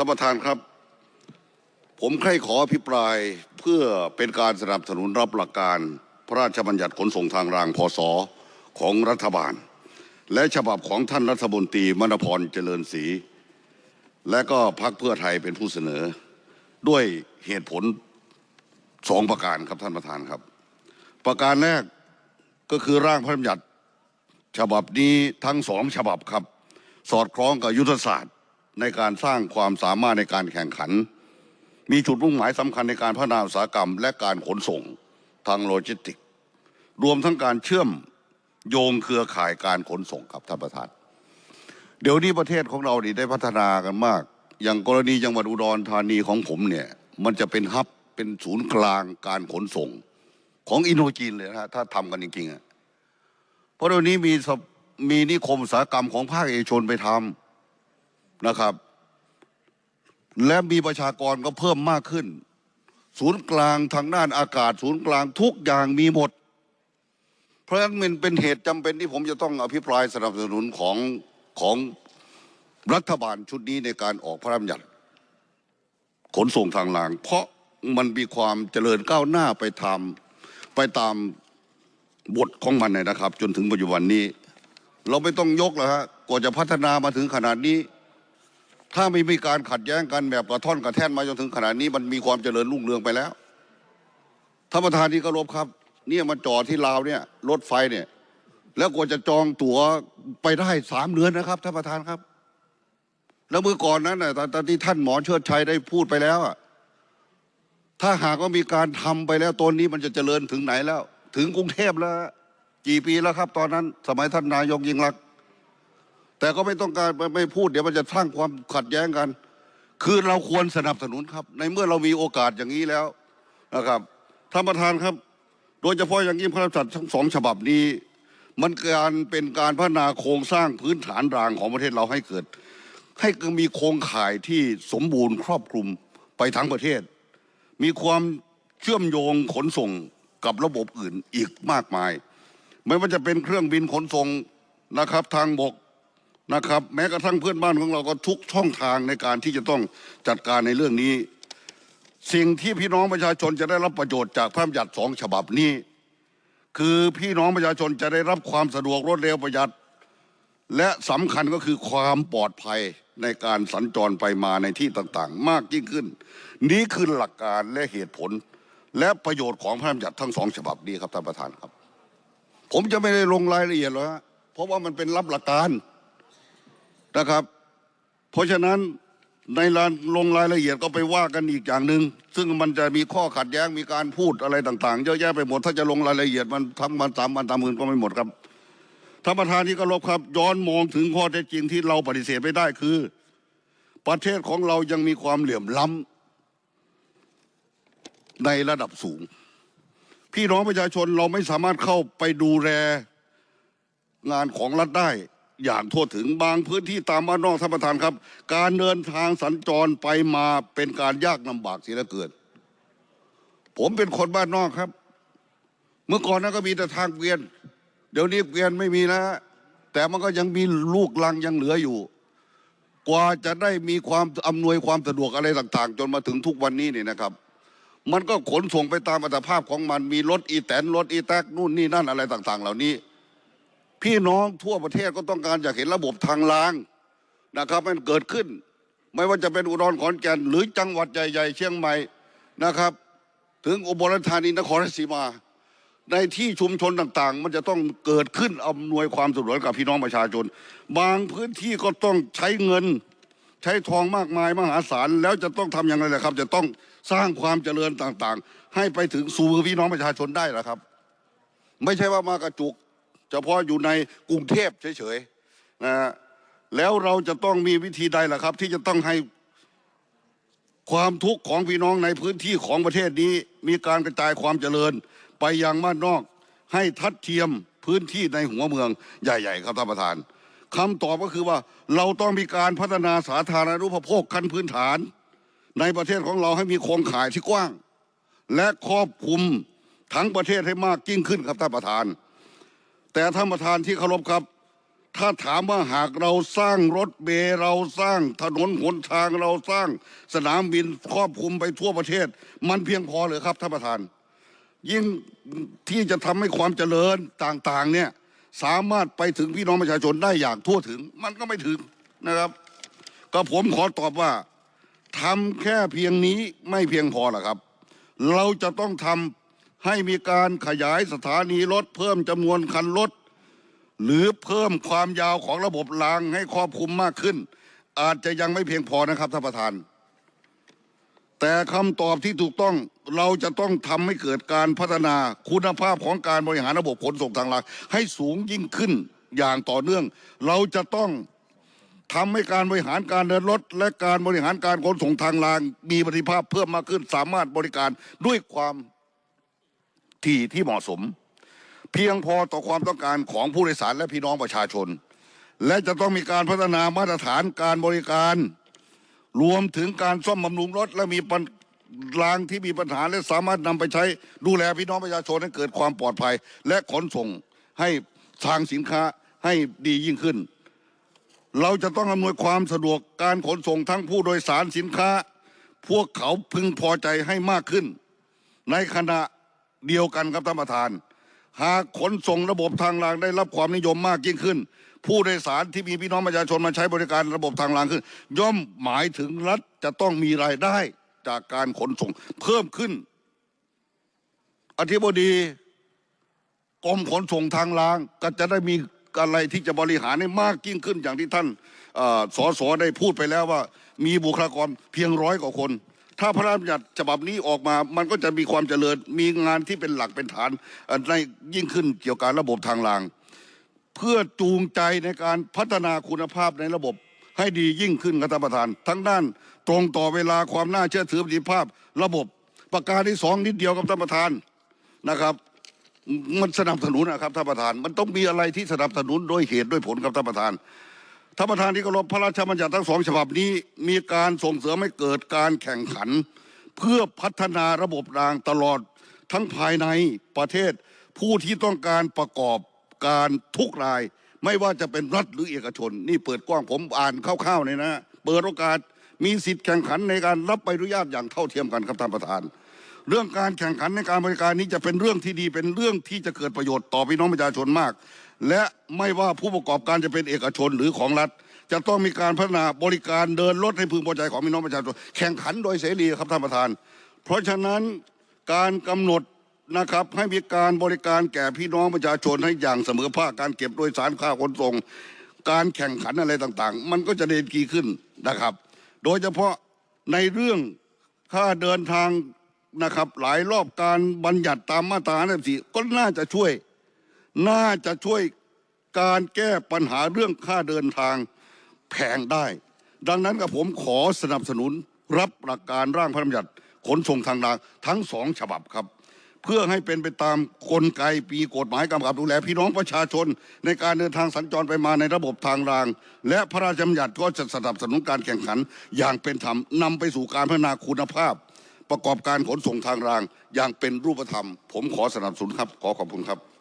ท่านประธานครับ ผมใคร่ขออภิปรายเพื่อเป็นการสนับสนุนรับหลักการพระราชบัญญัติขนส่งทางรางพศของรัฐบาล และฉบับของท่านรัฐมนตรีมณพรเจริญศรีและก็พรรคเพื่อไทยเป็นผู้เสนอ ด้วยเหตุผลสองประการครับท่านประธานครับ ประการแรกก็คือร่างพระราชบัญญัติ ฉบับนี้ทั้งสองฉบับครับ สอดคล้องกับยุทธศาสตร์ ในการสร้างความสามารถในการแข่งขัน มีจุดมุ่งหมายสำคัญในการพัฒนาอุตสาหกรรม และการขนส่งทางโลจิสติกส์รวมทั้งการเชื่อมโยงเครือข่ายการขนส่งครับท่านประธาน เดี๋ยวนี้ประเทศของเรานี่ได้พัฒนากันมาก อย่างกรณีจังหวัดอุดรธานีของผมเนี่ย มันจะเป็นฮับเป็นศูนย์กลางการขนส่ง ของอินโดจีนเลยนะถ้าทำกันจริงๆอะเพราะเดี๋ยวนี้มีมีนิคมอุตสาหกรรมของภาคเอกชนไปทำ นะครับ และมีประชากรก็เพิ่มมากขึ้น ศูนย์กลางทางด้านอากาศ ศูนย์กลางทุกอย่างมีหมด เพราะฉะนั้นมันเป็นเหตุจำเป็นที่ผมจะต้องอภิปรายสนับสนุนของของรัฐบาลชุดนี้ในการออกพระราชบัญญัติขนส่งทางราง เพราะมันมีความเจริญก้าวหน้าไปทำไปตามบทของมันนนะครับ จนถึงปัจจุบันนี้ เราไม่ต้องยกแล้วฮะกว่าจะพัฒนามาถึงขนาดนี้ ถ้าไม่มีการขัดแย้งกันแบบกระท่อนกระแท่นมาจนถึงขนาดนี้มันมีความเจริญรุ่งเรืองไปแล้วท่านประธานที่เคารพครับ เนี่ยมาจอดที่ลาวเนี่ยรถไฟเนี่ย แล้วกว่าจะจองตั๋วไปได้สามเดือนนะครับท่านประธานครับ แล้วเมื่อก่อนนั้นน่ะตอนตอนที่ท่านหมอเชิดชัยได้พูดไปแล้วอะถ้าหากว่ามีการทำไปแล้วตอนนี้มันจะเจริญถึงไหนแล้ว ถึงกรุงเทพแล้ว กี่ปีแล้วครับ ตอนนั้น สมัยท่านนายกยิ่งรักษ แต่ก็ไม่ต้องการไม่ไม่พูดเดี๋ยวมันจะสร้างความขัดแย้งกัน คือเราควรสนับสนุนครับ ในเมื่อเรามีโอกาสอย่างนี้แล้วนะครับท่านประธานครับ โดยเฉพาะอย่างยิ่งพระราชบัญญัติทั้งสองฉบับนี้ มันการเป็นการพัฒนาโครงสร้างพื้นฐานรางของประเทศเราให้เกิด ให้มีโครงข่ายที่สมบูรณ์ครอบคลุมไปทั้งประเทศ มีความเชื่อมโยงขนส่งกับระบบอื่นอีกมากมาย ไม่ว่าจะเป็นเครื่องบินขนส่งนะครับ ทางบก นะครับ แม้กระทั่งเพื่อนบ้านของเราก็ทุกช่องทางในการที่จะต้องจัดการในเรื่องนี้ สิ่งที่พี่น้องประชาชนจะได้รับประโยชน์จากพระราชบัญญัติสองฉบับนี้ คือพี่น้องประชาชนจะได้รับความสะดวกรวดเร็วประหยัด และสำคัญก็คือความปลอดภัยในการสัญจรไปมาในที่ต่างๆ มากยิ่งขึ้น นี้คือหลักการและเหตุผล และประโยชน์ของพระราชบัญญัติทั้งสองฉบับนี้ครับท่านประธานครับ ผมจะไม่ได้ลงรายละเอียดหรอกฮะเพราะว่ามันเป็นรับหลักการ นะครับ เพราะฉะนั้นในรายลงรายละเอียดก็ไปว่ากันอีกอย่างหนึ่งซึ่งมันจะมีข้อขัดแย้งมีการพูดอะไรต่าง ๆ เยอะแยะไปหมดถ้าจะลงรายละเอียดมันทำมันตามมันตามมือก็ไม่หมดครับท่านประธานที่เคารพครับ ย้อนมองถึงข้อเท็จจริงที่เราปฏิเสธไม่ได้คือ ประเทศของเรายังมีความเหลื่อมล้ำในระดับสูง พี่น้องประชาชนเราไม่สามารถเข้าไปดูแลงานของรัฐได้ อย่างทั่วถึงบางพื้นที่ตามบ้านนอกท่านประธานครับ การเดินทางสัญจรไปมาเป็นการยากลำบากเสียเหลือเกินผมเป็นคนบ้านนอกครับ เมื่อก่อนนั้นก็มีแต่ทางเกวียน เดี๋ยวนี้เกวียนไม่มีแล้วแต่มันก็ยังมีลูกลังยังเหลืออยู่ กว่าจะได้มีความอำนวยความสะดวกอะไรต่าง ๆ จนมาถึงทุกวันนี้นี่นะครับ มันก็ขนส่งไปตามอัตภาพของมันมีรถอีแตนรถอีแท็กนู่นนี่นั่นอะไรต่าง ๆ เหล่านี้ พี่น้องทั่วประเทศก็ต้องการอยากเห็นระบบทางรางนะครับมันเกิดขึ้น ไม่ว่าจะเป็นอุดรขอนแก่นหรือจังหวัดใหญ่ๆเชียงใหม่นะครับ ถึงอุบลราชธานีนครราชสีมา ในที่ชุมชนต่างๆ มันจะต้องเกิดขึ้นอำนวยความสะดวกกับพี่น้องประชาชน บางพื้นที่ก็ต้องใช้เงินใช้ทองมากมายมหาศาลแล้วจะต้องทำอย่างไรล่ะครับ จะต้องสร้างความเจริญต่างๆ ให้ไปถึงสู่พี่น้องประชาชนได้ล่ะครับ ไม่ใช่ว่ามากระจุก เฉพาะอยู่ในกรุงเทพเฉยๆนะฮะแล้วเราจะต้องมีวิธีใดล่ะครับ ที่จะต้องให้ความทุกข์ของพี่น้องในพื้นที่ของประเทศนี้ มีการกระจายความเจริญ ไปยังบ้านนอก ให้ทัดเทียมพื้นที่ในหัวเมืองใหญ่ ๆ ครับท่านประธานคำตอบก็คือว่าเราต้องมีการพัฒนาสาธารณูปโภคขั้นพื้นฐาน ในประเทศของเราให้มีโครงข่ายที่กว้าง และครอบคลุมทั้งประเทศให้มากยิ่งขึ้นครับท่านประธาน แต่ท่านประธานที่เคารพครับ ถ้าถามว่าหากเราสร้างรถเมล์เราสร้างถนนหนทางเราสร้างสนามบินครอบคลุมไปทั่วประเทศ มันเพียงพอหรือครับท่านประธาน ยิ่งที่จะทำให้ความเจริญต่างๆเนี่ยสามารถไปถึงพี่น้องประชาชนได้อย่างทั่วถึง มันก็ไม่ถึงนะครับ ก็ผมขอตอบว่าทำแค่เพียงนี้ไม่เพียงพอหรอกครับ เราจะต้องทำ ให้มีการขยายสถานีรถเพิ่มจำนวนคันรถหรือเพิ่มความยาวของระบบรางให้ครอบคลุมมากขึ้น อาจจะยังไม่เพียงพอนะครับท่านประธาน แต่คำตอบที่ถูกต้องเราจะต้องทำให้เกิดการพัฒนาคุณภาพของการบริหารระบบขนส่งทางรางให้สูงยิ่งขึ้นอย่างต่อเนื่อง เราจะต้องทำให้การบริหารการเดินรถ และการบริหารการขนส่งทางราง มีประสิทธิภาพเพิ่มมากขึ้น สามารถบริการด้วยความ ถี่ที่เหมาะสม เพียงพอต่อความต้องการของผู้โดยสารและพี่น้องประชาชน และจะต้องมีการพัฒนามาตรฐานการบริการ รวมถึงการซ่อมบำรุงรถและมีปัญรางที่มีปัญหาและสามารถนำไปใช้ดูแลพี่น้องประชาชนให้เกิดความปลอดภัย และขนส่งให้ทางสินค้าให้ดียิ่งขึ้น เราจะต้องอำนวยความสะดวกการขนส่งทั้งผู้โดยสารสินค้า พวกเขาพึงพอใจให้มากขึ้น ในขณะ เดียวกันครับท่านประธาน หากขนส่งระบบทางรางได้รับความนิยมมากยิ่งขึ้น ผู้โดยสารที่มีพี่น้องประชาชนมาใช้บริการระบบทางรางขึ้น ย่อมหมายถึงรัฐจะต้องมีรายได้จากการขนส่งเพิ่มขึ้น อธิบดีกรมขนส่งทางรางก็จะได้มีอะไรที่จะบริหารให้มากยิ่งขึ้นอย่างที่ท่านเออสสได้พูดไปแล้วว่า มีบุคลากรเพียงร้อยกว่าคน ถ้าพระราชบัญญัติฉบับนี้ออกมา มันก็จะมีความเจริญ มีงานที่เป็นหลักเป็นฐานในยิ่งขึ้นเกี่ยวกับระบบทางราง เพื่อจูงใจในการพัฒนาคุณภาพในระบบให้ดียิ่งขึ้นครับท่านประธาน ทั้งด้านตรงต่อเวลาความน่าเชื่อถือประสิทธิภาพ ระบบประการที่สองนิดเดียวครับท่านประธานนะครับ มันสนับสนุนนะครับท่านประธาน มันต้องมีอะไรที่สนับสนุนโดยเหตุด้วยผลครับท่านประธาน ท่านประธานที่เคารพพระราชบัญญัติทั้งสองฉบับนี้มีการส่งเสริมให้เกิดการแข่งขัน เพื่อพัฒนาระบบรางตลอดทั้งภายในประเทศ ผู้ที่ต้องการประกอบการทุกราย ไม่ว่าจะเป็นรัฐหรือเอกชน นี่เปิดกว้างผมอ่านคร่าวๆเนี่ยนะ เปิดโอกาสมีสิทธิ์แข่งขันในการรับใบอนุญาตอย่างเท่าเทียมกันครับท่านประธาน เรื่องการแข่งขันในการบริการนี้จะเป็นเรื่องที่ดีเป็นเรื่องที่จะเกิดประโยชน์ต่อพี่น้องประชาชนมาก และไม่ว่าผู้ประกอบการจะเป็นเอกชนหรือของรัฐ จะต้องมีการพัฒนาบริการเดินรถให้พึงพอใจของพี่น้องประชาชนแข่งขันโดยเสรีครับท่านประธาน เพราะฉะนั้นการกำหนดนะครับให้มีการบริการแก่พี่น้องประชาชนให้อย่างเสมอภาคการเก็บโดยสารค่าขนส่ง การแข่งขันอะไรต่างๆ มันก็จะเดินกีขึ้นนะครับ โดยเฉพาะในเรื่องค่าเดินทางนะครับหลายรอบการบัญญัติตามมาตราสี่ก็น่าจะช่วย น่าจะช่วยการแก้ปัญหาเรื่องค่าเดินทางแพงได้ ดังนั้นกับผมขอสนับสนุนรับหลักการร่างพระราชบัญญัติขนส่งทางรางทั้งสองฉบับครับ เพื่อให้เป็นไปตามกลไกปีกฎหมายกำกับดูแล พี่น้องประชาชน ในการเดินทางสัญจรไปมาในระบบทางราง และพระราชบัญญัติก็จะสนับสนุนการแข่งขัน อย่างเป็นธรรมนำไปสู่การพัฒนาคุณภาพ ประกอบการขนส่งทางราง อย่างเป็นรูปธรรม ผมขอสนับสนุนครับขอขอบคุณครับ